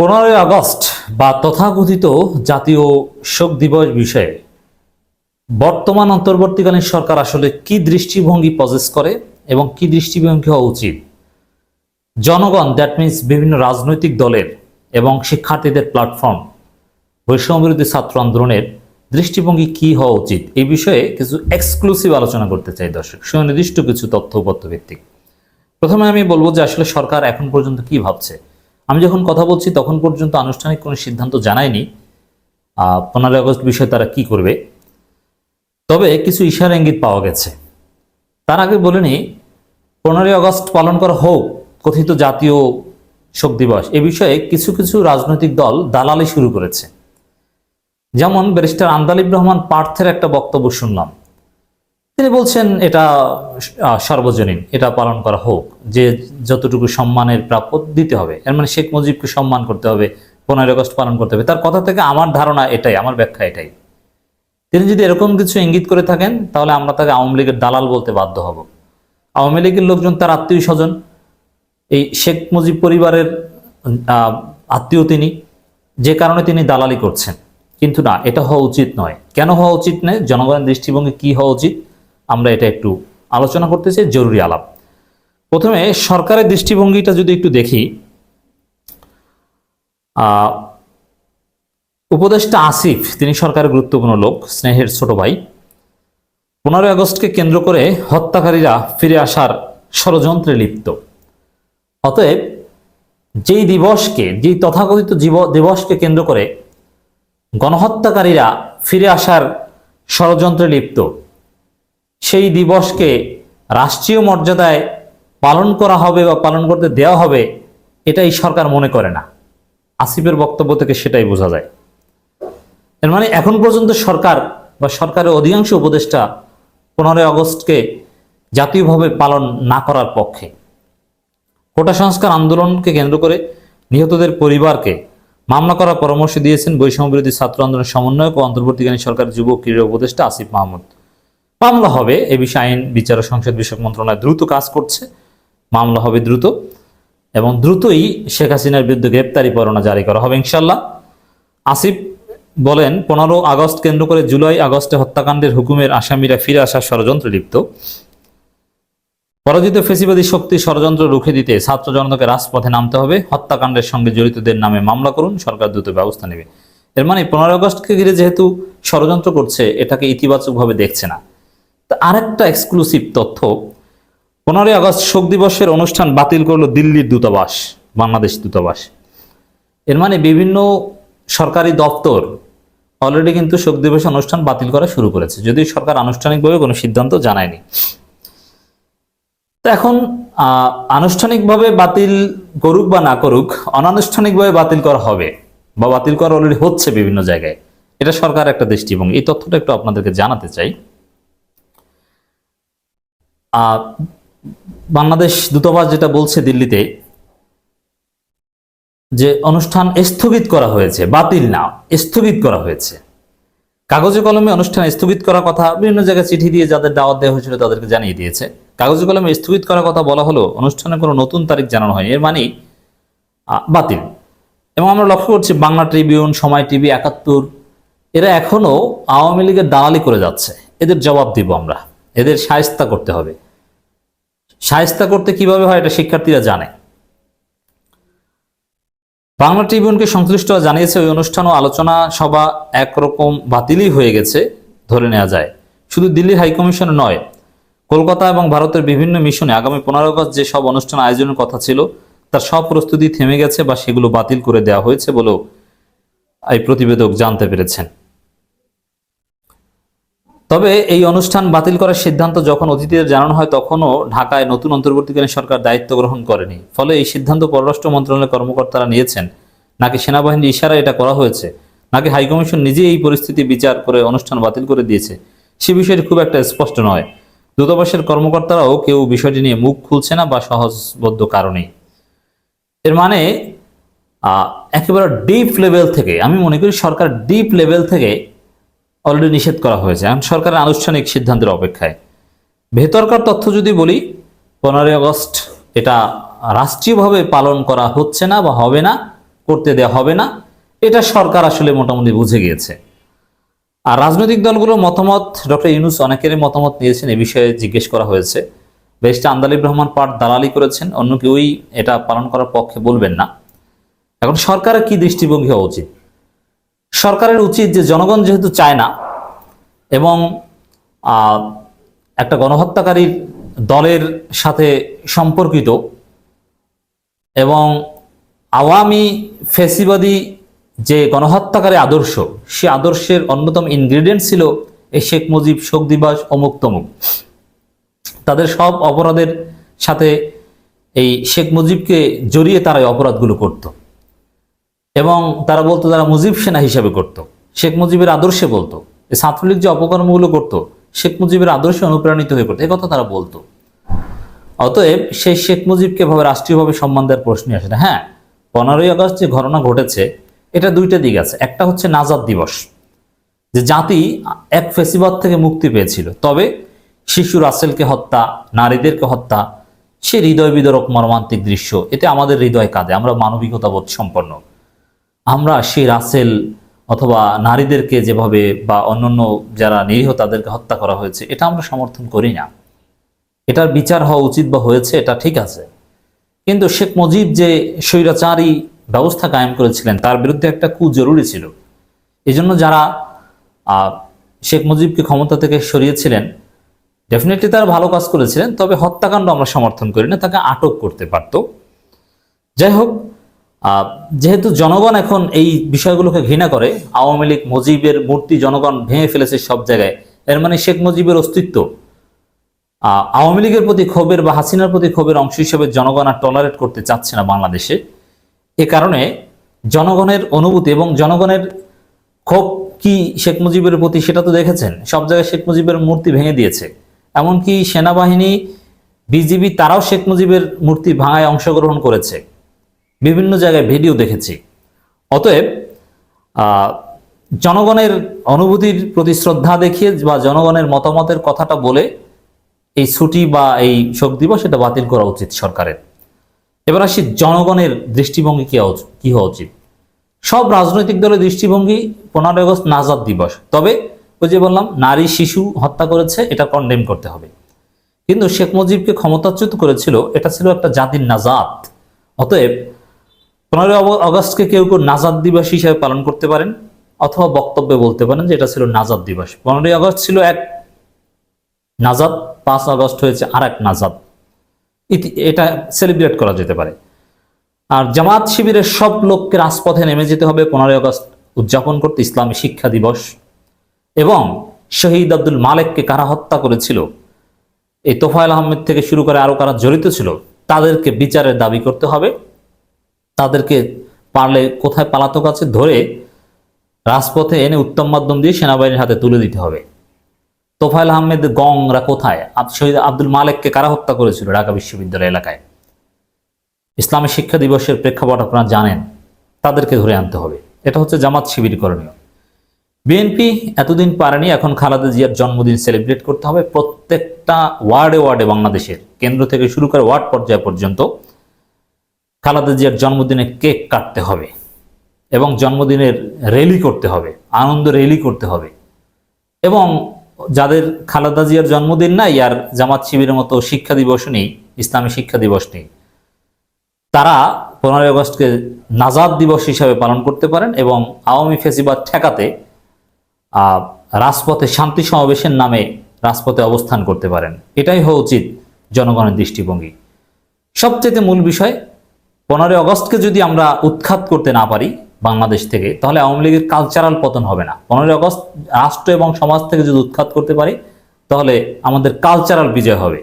পনেরোই আগস্ট বা তথাকথিত জাতীয় শোক দিবস বিষয়ে বর্তমান অন্তর্বর্তীকালীন সরকার আসলে কি দৃষ্টিভঙ্গি পজেস করে এবং কি দৃষ্টিভঙ্গি হওয়া উচিত? জনগণ দ্যাট মিন্স বিভিন্ন রাজনৈতিক দলের এবং শিক্ষার্থীদের প্ল্যাটফর্ম বৈষম্যবিরোধী ছাত্র আন্দোলনের দৃষ্টিভঙ্গি কি হওয়া উচিত? এই বিষয়ে কিছু এক্সক্লুসিভ আলোচনা করতে চাই দর্শক। সুনির্দিষ্ট কিছু তথ্য ভিত্তিক প্রথমে আমি বলব যে আসলে সরকার এখন পর্যন্ত কি ভাবছে? আমি যখন কথা বলছি, তখন পর্যন্ত আনুষ্ঠানিক কোনো সিদ্ধান্ত জানায়নি। পনেরোই আগস্ট বিষয়ে তারা কি করবে? তবে কিছু ইশারা ইঙ্গিত পাওয়া গেছে। তার আগে বলে নিই, পনেরোই আগস্ট পালন করা হোক, কথিত জাতীয় শোক দিবস, এ বিষয়ে কিছু কিছু রাজনৈতিক দল দালালি শুরু করেছে। যেমন ব্যারিস্টার আন্দালিব রহমান পার্থের একটা বক্তব্য শুনলাম। তিনি বলছেন, এটা সর্বজনীন, এটা পালন করা হোক। যে যতটুকু সম্মানের প্রাপ্য, দিতে হবে। এর মানে শেখ মুজিবকে সম্মান করতে হবে, পনেরোই আগস্ট পালন করতে হবে। তার কথা থেকে আমার ধারণা এটাই, আমার ব্যাখ্যা এটাই। তিনি যদি এরকম কিছু ইঙ্গিত করে থাকেন, তাহলে আমরা তাকে আওয়ামী লীগের দালাল বলতে বাধ্য হব। আওয়ামী লীগের লোকজন তার আত্মীয় স্বজন এই শেখ মুজিব পরিবারের আত্মীয় তিনি, যে কারণে তিনি দালালি করছেন। কিন্তু না, এটা হওয়া উচিত নয়। কেন হওয়া উচিত নয়? জনগণের দৃষ্টিভঙ্গি কি হওয়া উচিত? আমরা এটা একটু আলোচনা করতে চাই জরুরি আলাপ। প্রথমে সরকারের দৃষ্টিভঙ্গিটা যদি একটু দেখি উপদেষ্টা আসিফ, তিনি সরকারের গুরুত্বপূর্ণ লোক, স্নেহের ছোট ভাই, পনেরোই আগস্টকে কেন্দ্র করে হত্যাকারীরা ফিরে আসার ষড়যন্ত্রে লিপ্ত। অতএব যেই দিবসকে, যেই তথাকথিত জীব- দিবসকে কেন্দ্র করে গণহত্যাকারীরা ফিরে আসার ষড়যন্ত্রে লিপ্ত সেই দিবসকে রাষ্ট্রীয় মর্যাদায় পালন করা হবে বা পালন করতে দেওয়া হবে, এটাই সরকার মনে করে না। আসিফের বক্তব্য থেকে সেটাই বোঝা যায়। এর মানে এখন পর্যন্ত সরকার বা সরকারের অধিকাংশ উপদেষ্টা পনেরোই আগস্টকে জাতীয়ভাবে পালন না করার পক্ষে। কোটা সংস্কার আন্দোলনকে কেন্দ্র করে নিহতদের পরিবারকে মামলা করার পরামর্শ দিয়েছেন বৈষম্য বিরোধী ছাত্র আন্দোলনের সমন্বয়ক ও অন্তর্বর্তীকালীন সরকার যুব ক্রীড়া উপদেষ্টা আসিফ মাহমুদ। মামলা হবে, এ বিষয়ে আইন, বিচার ও সংসদ বিষয়ক মন্ত্রণালয় দ্রুত কাজ করছে, মামলা হবে দ্রুত এবং দ্রুতই শেখ হাসিনার বিরুদ্ধে গ্রেপ্তারি পরোয়ানা জারি করা হবে ইনশাল্লাহ আসিফ বলেন, পনেরো আগস্ট কেন্দ্র করে জুলাই আগস্টে হত্যাকাণ্ডের হুকুমের আসামিরা ফিরে আসার ষড়যন্ত্রে লিপ্ত। পরাজিত ফেসিবাদী শক্তি ষড়যন্ত্র রুখে দিতে ছাত্র জনতাকে রাজপথে নামতে হবে, হত্যাকাণ্ডের সঙ্গে জড়িতদের নামে মামলা করুন, সরকার দ্রুত ব্যবস্থা নেবে। এর মানে পনেরো আগস্টকে ঘিরে যেহেতু ষড়যন্ত্র করছে, এটাকে ইতিবাচকভাবে দেখছে না। তা আরেকটা এক্সক্লুসিভ তথ্য, পনেরোই আগস্ট শোক দিবসের অনুষ্ঠান বাতিল করল দিল্লির দূতাবাস, বাংলাদেশ দূতাবাস। এর মানে বিভিন্ন সরকারি দপ্তর অলরেডি কিন্তু শোক দিবস অনুষ্ঠান বাতিল করা শুরু করেছে, যদিও সরকার আনুষ্ঠানিকভাবে কোনো সিদ্ধান্ত জানায়নি। তো এখন আনুষ্ঠানিকভাবে বাতিল করুক বা না করুক, অনানুষ্ঠানিকভাবে বাতিল করা হবে বা বাতিল করা অলরেডি হচ্ছে বিভিন্ন জায়গায়, এটা সরকার একটা দৃষ্টিভঙ্গি। এই তথ্যটা একটু আপনাদেরকে জানাতে চাই। বাংলাদেশ দূতাবাস যেটা বলছে দিল্লিতে যে অনুষ্ঠান স্থগিত করা হয়েছে, বাতিল না, স্থগিত করা হয়েছে। কাগজে কলমে অনুষ্ঠান স্থগিত করার কথা বিভিন্ন জায়গায় চিঠি দিয়ে যাদের দাওয়াত দেওয়া হয়েছিল তাদেরকে জানিয়ে দিয়েছে। কাগজে কলমে স্থগিত করার কথা বলা হলো অনুষ্ঠানে কোনো নতুন তারিখ জানানো হয়নি। এর মানে বাতিল। এবং আমরা লক্ষ্য করছি বাংলা ট্রিবিউন, সময় টিভি, একাত্তর, এরা এখনও আওয়ামী লীগের দালালি করে যাচ্ছে। এদের জবাব দিব আমরা। এদের সায়স্তা করতে হবে। সায়স্তা করতে কীভাবে হয় এটা শিক্ষার্থীরা জানে। বাংলা ট্রিবিউনকে সংশ্লিষ্টরা জানিয়েছে, ওই অনুষ্ঠান ও আলোচনা সভা একরকম বাতিলই হয়ে গেছে ধরে নেওয়া যায়। শুধু দিল্লি হাইকমিশন নয়, কলকাতা এবং ভারতের বিভিন্ন মিশনে আগামী পনেরো আগস্ট যে সব অনুষ্ঠান আয়োজনের কথা ছিল, তার সব প্রস্তুতি থেমে গেছে বা সেগুলো বাতিল করে দেওয়া হয়েছে বলেও এই প্রতিবেদক জানতে পেরেছেন। তবে এই অনুষ্ঠান বাতিল করার সিদ্ধান্ত যখন অতিথিদের জানানো হয়, তখনও ঢাকায় নতুন অন্তর্বর্তীকালীন সরকার দায়িত্ব গ্রহণ করেনি। ফলে এই সিদ্ধান্ত পররাষ্ট্র মন্ত্রণালয়ের কর্মকর্তারা নিয়েছেন। নাকি সেনাবাহিনীর ইশারা এটা করা হয়েছে? নাকি হাইকমিশন নিজেই এই পরিস্থিতি বিচার করে অনুষ্ঠান বাতিল করে দিয়েছে? সে বিষয়টি খুব একটা স্পষ্ট নয়। দূতাবাসের কর্মকর্তারাও কেউ বিষয়টি নিয়ে মুখ খুলছে না বা সহজবদ্ধ কারণে এর মানে একেবারে ডিপ লেভেল থেকে, আমি মনে করি সরকার ডিপ লেভেল থেকে অলরেডি নিষেধ করা হয়েছে। এখন সরকারের আনুষ্ঠানিক সিদ্ধান্তের অপেক্ষায়। ভেতরকার তথ্য যদি বলি, পনেরোই আগস্ট এটা রাষ্ট্রীয়ভাবে পালন করা হচ্ছে না বা হবে না, করতে দেওয়া হবে না, এটা সরকার আসলে মোটামুটি বুঝে গিয়েছে। আর রাজনৈতিক দলগুলোর মতামত, ডক্টর ইউনুস অনেকেরই মতামত নিয়েছেন, এ বিষয়ে জিজ্ঞেস করা হয়েছে। বেশটা আন্দালিব রহমান পাঠ দালালি করেছেন অন্য কেউই এটা পালন করার পক্ষে বলবেন না। এখন সরকারের কি দৃষ্টিভঙ্গি হওয়া উচিত? সরকারের উচিত যে জনগণ যেহেতু চায় না এবং একটা গণহত্যাকারীর দলের সাথে সম্পর্কিত এবং আওয়ামী ফেসিবাদী যে গণহত্যাকারী আদর্শ, সে আদর্শের অন্যতম ইনগ্রেডিয়েন্ট ছিল এই শেখ মুজিব, শোক দিবস, অমুক তমুক। তাদের সব অপরাধের সাথে এই শেখ মুজিবকে জড়িয়ে তারা অপরাধগুলো করত। এবং তারা বলতো তারা মুজিব সেনা হিসাবে করত। শেখ মুজিবের আদর্শে বলতো। ছাত্রলীগ যে অপকর্মগুলো করত, শেখ মুজিবের আদর্শে অনুপ্রাণিত হয়ে করতো কথা তারা বলতো। অতএব সেই শেখ মুজিবকে ভাবে রাষ্ট্রীয়ভাবে সম্মান দেওয়ার প্রশ্নই আসে না। হ্যাঁ পনেরোই আগস্ট যে ঘটনা ঘটেছে, এটা দুইটা দিক আছে। একটা হচ্ছে নাজাদ দিবস, যে জাতি এক ফেসিবাদ থেকে মুক্তি পেয়েছিল। তবে শিশু রাসেলকে হত্যা, নারীদেরকে হত্যা, সে হৃদয় বিদরক মর্মান্তিক দৃশ্য, এতে আমাদের হৃদয় কাঁদে। আমরা মানবিকতাবোধ সম্পন্ন। আমরা সেই রাসেল অথবা নারীদেরকে যেভাবে বা অন্যান্য যারা নিরীহ তাদেরকে হত্যা করা হয়েছে, এটা আমরা সমর্থন করি না। এটার বিচার হওয়া উচিত বা হয়েছে, এটা ঠিক আছে। কিন্তু শেখ মুজিব যে স্বৈরাচারী ব্যবস্থা কায়েম করেছিলেন, তার বিরুদ্ধে একটা কু জরুরি ছিল। এই জন্য যারা শেখ মুজিবকে ক্ষমতা থেকে সরিয়েছিলেন ডেফিনেটলি তারা ভালো কাজ করেছিলেন, তবে হত্যাকাণ্ড আমরা সমর্থন করি না, তাকে আটক করতে পারত। যাই হোক যেহেতু জনগণ এখন এই বিষয়গুলোকে ঘৃণা করে, আওয়ামী লীগ মুজিবের মূর্তি জনগণ ভেঙে ফেলেছে সব জায়গায়। এর মানে শেখ মুজিবের অস্তিত্ব। আওয়ামী লীগের প্রতি ক্ষোভের বা হাসিনার প্রতি ক্ষোভের অংশ হিসেবে জনগণ আর টলারেট করতে চাচ্ছে না বাংলাদেশে। এ কারণে জনগণের অনুভূতি এবং জনগণের ক্ষোভ কি শেখ মুজিবের প্রতি সেটা তো দেখেছেন। সব জায়গায় শেখ মুজিবের মূর্তি ভেঙে দিয়েছে। এমনকি সেনাবাহিনী, বিজিবি তারাও শেখ মুজিবের মূর্তি ভাঙায় অংশগ্রহণ করেছে। বিভিন্ন জায়গায় ভিডিও দেখেছি। অতএব জনগণের অনুভূতির প্রতি শ্রদ্ধা দেখিয়ে বা জনগণের মতামতের কথাটা বলে এই ছুটি বা এই শোক দিবস এটা বাতিল করা উচিত সরকারের। এবার আসি জনগণের দৃষ্টিভঙ্গি কি কি হওয়া উচিত? সব রাজনৈতিক দলের দৃষ্টিভঙ্গি পনেরোই আগস্ট নাজাদ দিবস। তবে ওই যে বললাম, নারী, শিশু হত্যা করেছে, এটা কন্ডেম করতে হবে। কিন্তু শেখ মুজিবকে ক্ষমতাচ্যুত করেছিল, এটা ছিল একটা জাতির নাজাত অতএব পনেরোই অগ- আগস্টকে কেউ কেউ নাজাদ দিবস হিসেবে পালন করতে পারেন অথবা বক্তব্যে বলতে পারেন যে এটা ছিল নাজাদ দিবস। পনেরোই আগস্ট ছিল এক নাজাদ, পাঁচ আগস্ট হয়েছে আর এক নাজাদ এটা সেলিব্রেট করা যেতে পারে। আর জামাত শিবিরের সব লোককে রাজপথে নেমে যেতে হবে পনেরোই আগস্ট উদযাপন করতে ইসলামী শিক্ষা দিবস। এবং শহীদ আব্দুল মালেককে কারা হত্যা করেছিল, এই তোফায়েল আহমেদ থেকে শুরু করে আরও কারা জড়িত ছিল, তাদেরকে বিচারের দাবি করতে হবে। তাদেরকে পারলে কোথায় পালাতক আছে ধরে রাজপথে এনে উত্তম মাধ্যম দিয়ে সেনাবাহিনীর হাতে তুলে দিতে হবে। তোফায়েল আহমেদ গংরা কোথায়? শহীদ আব্দুল মালেককে কারা হত্যা করেছিল ঢাকা বিশ্ববিদ্যালয় এলাকায়? ইসলামী শিক্ষা দিবসের প্রেক্ষাপট আপনারা জানেন, তাদেরকে ধরে আনতে হবে। এটা হচ্ছে জামাত শিবির করণীয়। বিএনপি এতদিন পারেনি, এখন খালেদা জিয়ার জন্মদিন সেলিব্রেট করতে হবে। প্রত্যেকটা ওয়ার্ডে ওয়ার্ডে বাংলাদেশের কেন্দ্র থেকে শুরু করে ওয়ার্ড পর্যায় পর্যন্ত খালেদা জিয়ার জন্মদিনে কেক কাটতে হবে এবং জন্মদিনের র্যালি করতে হবে, আনন্দ র্যালি করতে হবে। এবং যাদের খালেদা জিয়ার জন্মদিন নাই আর জামাত শিবিরের মতো শিক্ষা দিবস নেই, ইসলামী শিক্ষা দিবস নেই, তারা পনেরোই আগস্টকে নাজাদ দিবস হিসাবে পালন করতে পারেন এবং আওয়ামী ফেসিবাদ ঠেকাতে রাজপথে শান্তি সমাবেশের নামে রাজপথে অবস্থান করতে পারেন। এটাই হওয়া উচিত জনগণের দৃষ্টিভঙ্গি। সবচেয়ে মূল বিষয় পনেরোই অগস্টকে যদি আমরা উৎখাত করতে না পারি বাংলাদেশ থেকে, তাহলে আওয়ামী লীগের কালচারাল পতন হবে না। পনেরোই অগস্ট রাষ্ট্র এবং সমাজ থেকে যদি উৎখাত করতে পারি, তাহলে আমাদের কালচারাল বিজয় হবে।